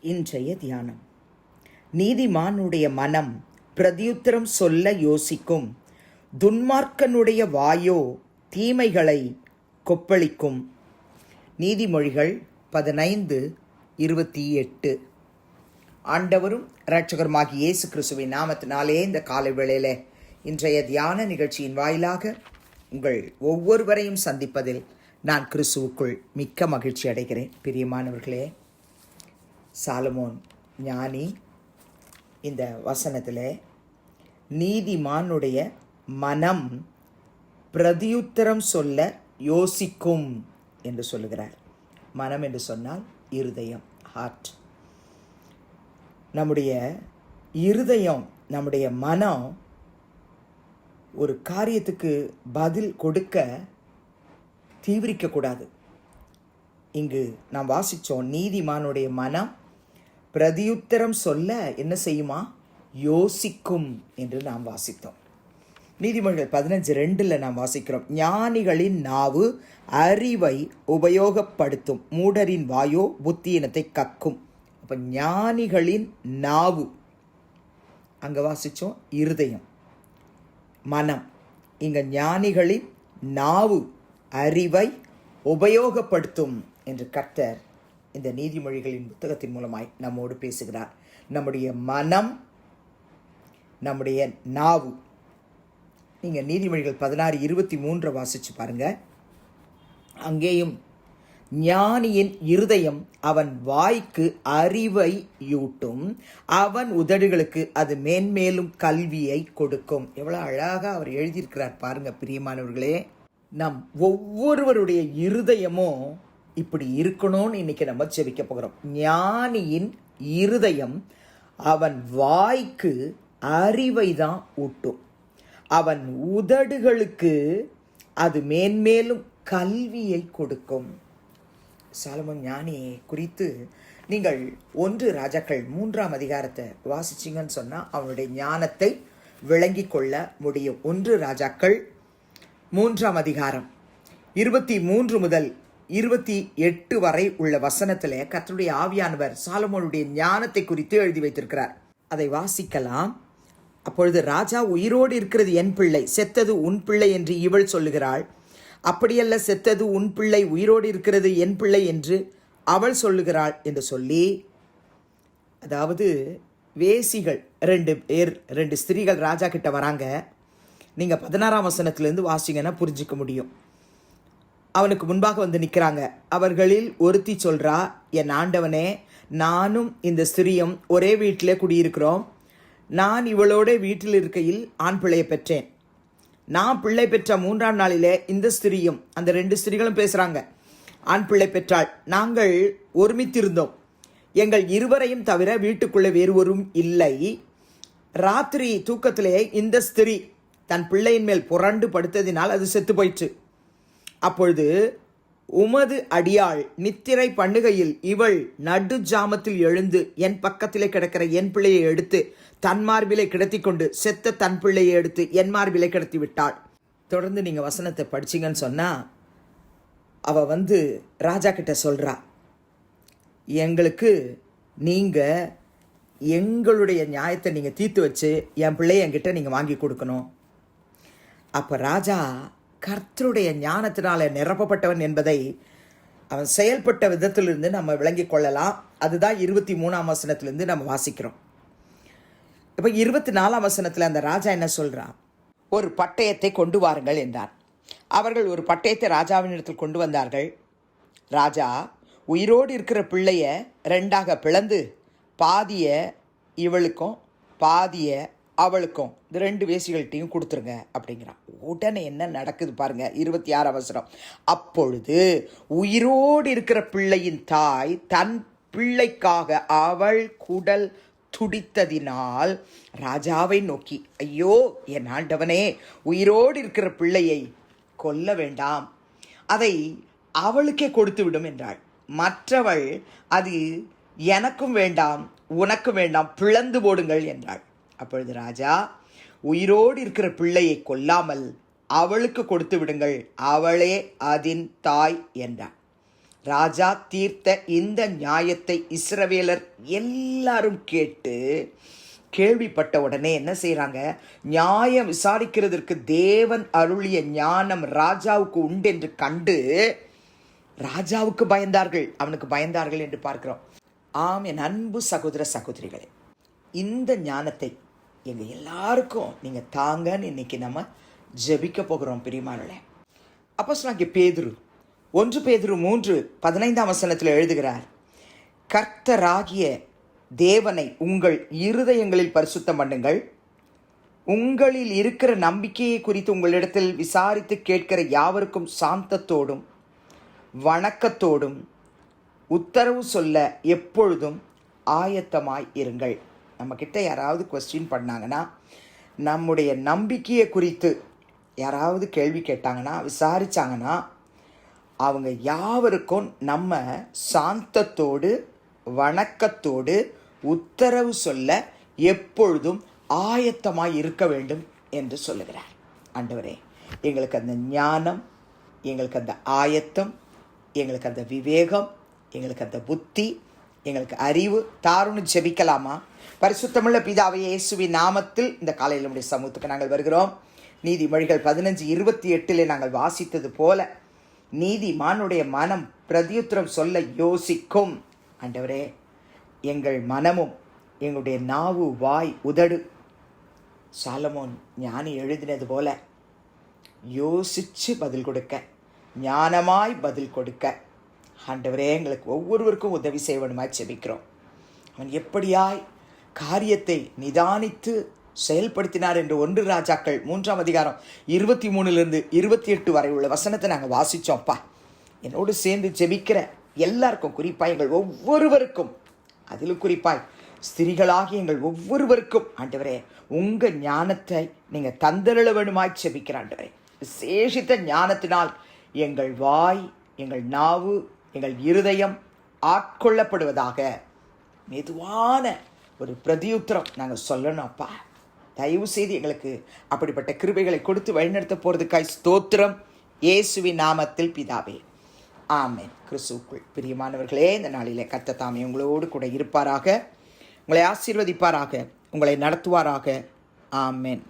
இன்றைய தியானம். நீதிமானுடைய மனம் பிரதியுத்தரம் சொல்ல யோசிக்கும். துன்மார்க்கனுடைய வாயோ தீமைகளை கொப்பளிக்கும். நீதிமொழிகள் பதினைந்து இருபத்தி எட்டு. ஆண்டவரும் இரட்சகருமாகிய இயேசு கிறிஸ்துவின் நாமத்தினாலே இந்த காலை வேளையில் இன்றைய தியான நிகழ்ச்சியின் வாயிலாக உங்கள் ஒவ்வொருவரையும் சந்திப்பதில் நான் கிறிஸ்துவுக்குள் மிக்க மகிழ்ச்சி அடைகிறேன். பிரியமானவர்களே சாலமோன் ஞானி. இந்த வசனத்தில் நீதிமானுடைய மனம் பிரதியுத்தரம் சொல்ல யோசிக்கும் என்று சொல்லுகிறார். மனம் என்று சொன்னால் இருதயம் ஹார்ட் நம்முடைய இருதயம் நம்முடைய மனம் ஒரு காரியத்துக்கு பதில் கொடுக்க தீவிரிக்கக்கூடாது. இங்கு நாம் வாசித்தோம் நீதிமானுடைய மனம் பிரதியுத்தரம் சொல்ல என்ன செய்யுமா? யோசிக்கும் என்று நாம் வாசித்தோம். நீதிமொழிகள் பதினஞ்சு ரெண்டில் நாம் வாசிக்கிறோம். ஞானிகளின் நாவு அறிவை உபயோகப்படுத்தும். மூடரின் வாயோ புத்தியினத்தை கக்கும். அப்போ ஞானிகளின் நாவு. அங்கே வாசித்தோம் இருதயம். மனம். இங்கே ஞானிகளின் நாவு அறிவை உபயோகப்படுத்தும் என்று கர்த்தர் இந்த நீதிமொழிகளின் புத்தகத்தின் மூலமாய் நம்மோடு பேசுகிறார். நம்முடைய மனம் நம்முடைய நாவு. நீங்கள் நீதிமொழிகள் பதினாறு இருபத்தி மூன்றை வாசித்து பாருங்கள் அங்கேயும் ஞானியின் இருதயம் அவன் வாய்க்கு அறிவை யூட்டும். அவன் உதடுகளுக்கு அது மேன்மேலும் கல்வியை கொடுக்கும். எவ்வளோ அழகாக அவர் எழுதியிருக்கிறார் பாருங்க பிரியமானவர்களே. நம் ஒவ்வொருவருடைய இருதயமும் இப்படி இருக்கணும்னு இன்னைக்கு நம்ம ஜெபிக்க போகிறோம். ஞானியின் இருதயம் அவன் வாய்க்கு அறிவை தான் ஊட்டும். அவன் உதடுகளுக்கு அது மேன்மேலும் கல்வியை கொடுக்கும். சாலமன் ஞானியை குறித்து நீங்கள் ஒன்று ராஜாக்கள் மூன்றாம் அதிகாரத்தை வாசிச்சிங்கன்னு சொன்னால் அவனுடைய ஞானத்தை விளங்கி கொள்ள முடியும். ஒன்று ராஜாக்கள் மூன்றாம் அதிகாரம் இருபத்தி மூன்று முதல் இருபத்தி எட்டு வரை உள்ள வசனத்தில் கத்தருடைய ஆவியானவர் சாலமோனுடைய ஞானத்தை குறித்து எழுதி வைத்திருக்கிறார். அதை வாசிக்கலாம். அப்பொழுது ராஜா உயிரோடு இருக்கிறது என் பிள்ளை செத்தது உன் பிள்ளை என்று இவள் சொல்லுகிறாள். அப்படியல்ல செத்தது உன் பிள்ளை உயிரோடு இருக்கிறது என் பிள்ளை என்று அவள் சொல்லுகிறாள் என்று சொல்லி அதாவது வேசிகள் ரெண்டு பேர் ரெண்டு ஸ்திரீகள் ராஜா கிட்ட வராங்க. நீங்கள் பதினாறாம் வசனத்திலேருந்து வாசிங்கன்னா புரிஞ்சிக்க முடியும். அவனுக்கு முன்பாக வந்து நிற்கிறாங்க அவர்களில் ஒருத்தி சொல்கிறா என் ஆண்டவனே நானும் இந்த ஸ்திரியும் ஒரே வீட்டில் குடியிருக்கிறோம். நான் இவளோட வீட்டில் இருக்கையில் ஆண் பிள்ளையை பெற்றேன். நான் பிள்ளை பெற்ற மூன்றாம் நாளில் இந்த ஸ்திரியும் அந்த ரெண்டு ஸ்திரிகளும் பேசுகிறாங்க ஆண் பிள்ளை பெற்றாள். நாங்கள் ஒருமித்திருந்தோம். எங்கள் இருவரையும் தவிர வீட்டுக்குள்ளே வேறு ஒரும் இல்லை. ராத்திரி தூக்கத்திலே இந்த ஸ்திரி தன் பிள்ளையின் மேல் புரண்டு படுத்ததினால் அது செத்து போயிற்று. அப்பொழுது உமது அடியாள் நித்திரை பண்ணுகையில் இவள் நடு ஜாமத்தில் எழுந்து என் பக்கத்திலே கிடக்கிற என் பிள்ளையை எடுத்து தன் மார்பிலை கிடத்தி கொண்டு செத்த தன் பிள்ளையை எடுத்து என் மார்பிலே கிடத்தி விட்டாள். தொடர்ந்து நீங்கள் வசனத்தை படிச்சீங்கன்னு சொன்னால் அவ வந்து ராஜா கிட்ட சொல்கிறா எங்களுக்கு நீங்கள் எங்களுடைய நியாயத்தை நீங்கள் தீர்த்து வச்சு என் பிள்ளைய என்கிட்ட நீங்கள் வாங்கி கொடுக்கணும். அப்போ ராஜா கர்த்தருடைய ஞானத்தினால நிரப்பப்பட்டவன் என்பதை அவன் செயல்பட்ட விதத்திலிருந்து நம்ம விளங்கி கொள்ளலாம். அதுதான் இருபத்தி மூணாம் வசனத்திலிருந்து நம்ம வாசிக்கிறோம். இப்போ இருபத்தி நாலாம் வசனத்தில் அந்த ராஜா என்ன சொல்கிறான் ஒரு பட்டயத்தை கொண்டு வாருங்கள் என்றான். அவர்கள் ஒரு பட்டயத்தை ராஜாவினிடத்தில் கொண்டு வந்தார்கள். ராஜா உயிரோடு இருக்கிற பிள்ளைய ரெண்டாக பிளந்து பாதிய இவளுக்கும் பாதிய அவளுக்கும் இந்த ரெண்டு வேசிகள்கிட்டையும் கொடுத்துருங்க அப்படிங்கிறான். உடனே என்ன நடக்குது பாருங்க இருபத்தி ஆறு அவசரம். அப்பொழுது உயிரோடு இருக்கிற பிள்ளையின் தாய் தன் பிள்ளைக்காக அவள் குடல் துடித்ததினால் ராஜாவை நோக்கி ஐயோ என் ஆண்டவனே உயிரோடு இருக்கிற பிள்ளையை கொல்ல வேண்டாம். அதை அவளுக்கே கொடுத்து விடும் என்றாள். மற்றவள் அது எனக்கும் வேண்டாம் உனக்கும் வேண்டாம் பிளந்து போடுங்கள் என்றாள். அப்பொழுது ராஜா உயிரோடு இருக்கிற பிள்ளையை கொல்லாமல் அவளுக்கு கொடுத்து விடுங்கள் அவளே அதின் தாய் என்றான். ராஜா தீர்த்த இந்த நியாயத்தை இஸ்ரவேலர் எல்லாரும் கேட்டு கேள்விப்பட்ட உடனே என்ன செய்கிறாங்க நியாயம் விசாரிக்கிறதற்கு தேவன் அருளிய ஞானம் ராஜாவுக்கு உண்டு என்று கண்டு ராஜாவுக்கு பயந்தார்கள். அவனுக்கு பயந்தார்கள் என்று பார்க்கிறோம். ஆம் என் அன்பு சகோதர சகோதரிகளே இந்த ஞானத்தை எங்கள் எல்லாருக்கும் நீங்கள் தாங்கன்னு இன்னைக்கு நம்ம ஜெபிக்க போகிறோம் பிரியமானே அப்போ சொன்னாங்க பேதுரு ஒன்று பேதுரு மூன்று பதினைந்தாம் வசனத்தில் எழுதுகிறார் கர்த்தராகிய தேவனை உங்கள் இருதயங்களில் பரிசுத்தம் பண்ணுங்கள். உங்களில் இருக்கிற நம்பிக்கையை குறித்து உங்களிடத்தில் விசாரித்து கேட்கிற யாவருக்கும் சாந்தத்தோடும் வணக்கத்தோடும் உத்தரவு சொல்ல எப்பொழுதும் ஆயத்தமாய் இருங்கள். நம்மக்கிட்ட யாராவது கொஸ்டின் பண்ணாங்கன்னா நம்முடைய நம்பிக்கையை குறித்து யாராவது கேள்வி கேட்டாங்கன்னா விசாரித்தாங்கன்னா அவங்க யாவருக்கும் நம்ம சாந்தத்தோடு வணக்கத்தோடு உத்தரவு சொல்ல எப்பொழுதும் ஆயத்தமாக இருக்க வேண்டும் என்று சொல்லுகிறார். ஆண்டவரே எங்களுக்கு அந்த ஞானம் எங்களுக்கு அந்த ஆயத்தம் எங்களுக்கு அந்த விவேகம் எங்களுக்கு அந்த புத்தி எங்களுக்கு அறிவு தாருன்னு ஜெபிக்கலாமா? பரிசுத்தமுள்ள பிதாவை இயேசுவின் நாமத்தில் இந்த காலையில் நம்முடைய சமூகத்துக்கு நாங்கள் வருகிறோம். நீதிமொழிகள் பதினஞ்சு இருபத்தி எட்டிலே நாங்கள் வாசித்தது போல நீதிமானுடைய மனம் பிரதியுத்திரம் சொல்ல யோசிக்கும். ஆண்டவரே எங்கள் மனமும் எங்களுடைய நாவு வாய் உதடு. சாலமோன் ஞானி எழுதினது போல யோசிச்சு பதில் கொடுக்க ஞானமாய் பதில் கொடுக்க ஆண்டவரே எங்களுக்கு ஒவ்வொருவருக்கும் உதவி செய்வனுமாய் செபிக்கிறோம் அவன் எப்படியாய் காரியத்தை நிதானித்து செயல்படுத்தினார் என்று ஒன்று ராஜாக்கள் மூன்றாம் அதிகாரம் இருபத்தி மூணுலேருந்து இருபத்தி எட்டு வரை உள்ள வசனத்தை நாங்கள் வாசித்தோம்ப்பா என்னோடு சேர்ந்து ஜெபிக்கிற எல்லாருக்கும் குறிப்பாக எங்கள் ஒவ்வொருவருக்கும் அதிலும் குறிப்பாய் ஸ்திரிகளாகி எங்கள் ஒவ்வொருவருக்கும் ஆண்டவரே உங்கள் ஞானத்தை நீங்கள் தந்தருள வேணுமாய் செபிக்கிற ஆண்டவரே. விசேஷித்த ஞானத்தினால் எங்கள் வாய் எங்கள் நாவு எங்கள் இருதயம் ஆட்கொள்ளப்படுவதாக மெதுவான ஒரு பிரதியுத்தரம் நாங்கள் சொல்லணும்ப்பா தயவு செய்து எங்களுக்கு அப்படிப்பட்ட கிருபைகளை கொடுத்து வழிநடத்த போகிறதுக்காய் ஸ்தோத்திரம். இயேசுவின் நாமத்தில் பிதாவே. ஆமென். கிறிஸ்துக்குள் பிரியமானவர்களே இந்த நாளிலே கத்த தாமே உங்களோடு கூட இருப்பாராக. உங்களை ஆசீர்வதிப்பாராக. உங்களை நடத்துவாராக. ஆமென்.